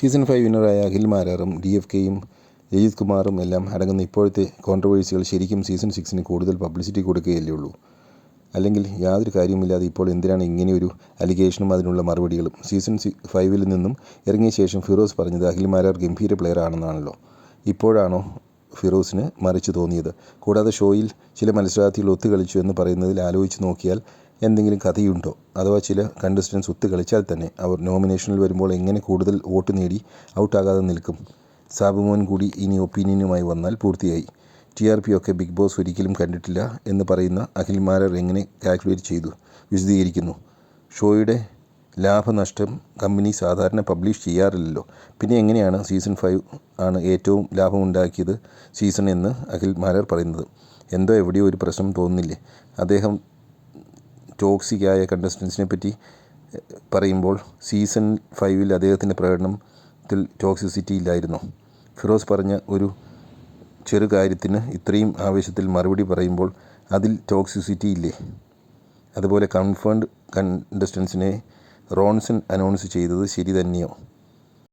Season five വിന്നറായ അഖിൽ മാരാറും D F കെയും രജിത് കുമാറും എല്ലാം അടങ്ങുന്ന ഇപ്പോഴത്തെ കോൺട്രവേഴ്സികൾ ശരിക്കും സീസൺ സിക്സിന് കൂടുതൽ പബ്ലിസിറ്റി കൊടുക്കുകയല്ലേ ഉള്ളൂ? അല്ലെങ്കിൽ യാതൊരു കാര്യവുമില്ലാതെ ഇപ്പോൾ എന്തിനാണ് ഇങ്ങനെയൊരു അലിഗേഷനും അതിനുള്ള മറുപടികളും? സീസൺ ഫൈവിൽ നിന്നും ഇറങ്ങിയ ശേഷം ഫിറോസ് പറഞ്ഞത് അഖിൽ മാരാർ ഗംഭീര പ്ലെയർ ആണെന്നാണല്ലോ. ഇപ്പോഴാണോ ഫിറോസിന് മറിച്ച് തോന്നിയത്? കൂടാതെ ഷോയിൽ ചില മത്സരാർത്ഥികൾ ഒത്തുകളിച്ചു എന്ന് പറയുന്നതിൽ ആലോചിച്ച് നോക്കിയാൽ എന്തെങ്കിലും കഥയുണ്ടോ? അഥവാ ചില കണ്ടസ്റ്റൻസ് ഒത്തു കളിച്ചാൽ തന്നെ അവർ നോമിനേഷനിൽ വരുമ്പോൾ എങ്ങനെ കൂടുതൽ വോട്ട് നേടി ഔട്ടാകാതെ നിൽക്കും? സാബുമോൻ കൂടി ഇനി ഒപ്പീനിയനുമായി വന്നാൽ പൂർത്തിയായി. ടി ആർ പി ഒക്കെ ബിഗ് ബോസ് ഒരിക്കലും കണ്ടിട്ടില്ല എന്ന് പറയുന്ന അഖിൽ മാരർ എങ്ങനെ കാൽക്കുലേറ്റ് ചെയ്തു? വിശദീകരിക്കുന്നു. ഷോയുടെ ലാഭനഷ്ടം കമ്പനി സാധാരണ പബ്ലിഷ് ചെയ്യാറില്ലല്ലോ. പിന്നെ എങ്ങനെയാണ് സീസൺ ഫൈവ് ആണ് ഏറ്റവും ലാഭമുണ്ടാക്കിയത് സീസൺ എന്ന് അഖിൽ മാരർ പറയുന്നത്? എന്തോ എവിടെയോ ഒരു പ്രശ്നം തോന്നുന്നില്ലേ? അദ്ദേഹം ടോക്സിക്കായ കണ്ടസ്റ്റൻസിനെ പറ്റി പറയുമ്പോൾ സീസൺ ഫൈവിൽ അദ്ദേഹത്തിന്റെ പ്രകടനത്തിൽ ടോക്സിസിറ്റി ഇല്ലായിരുന്നു ഫിറോസ് പറഞ്ഞ ഒരു ചെറു കാര്യത്തിന് ഇത്രയും ആവേശത്തിൽ മറുപടി പറയുമ്പോൾ അതിൽ ടോക്സിസിറ്റി ഇല്ലേ അതുപോലെ കൺഫേൺഡ് കണ്ടസ്റ്റൻസിനെ റോൺസൺ അനൗൺസ് ചെയ്തത് ശരി തന്നെയോ?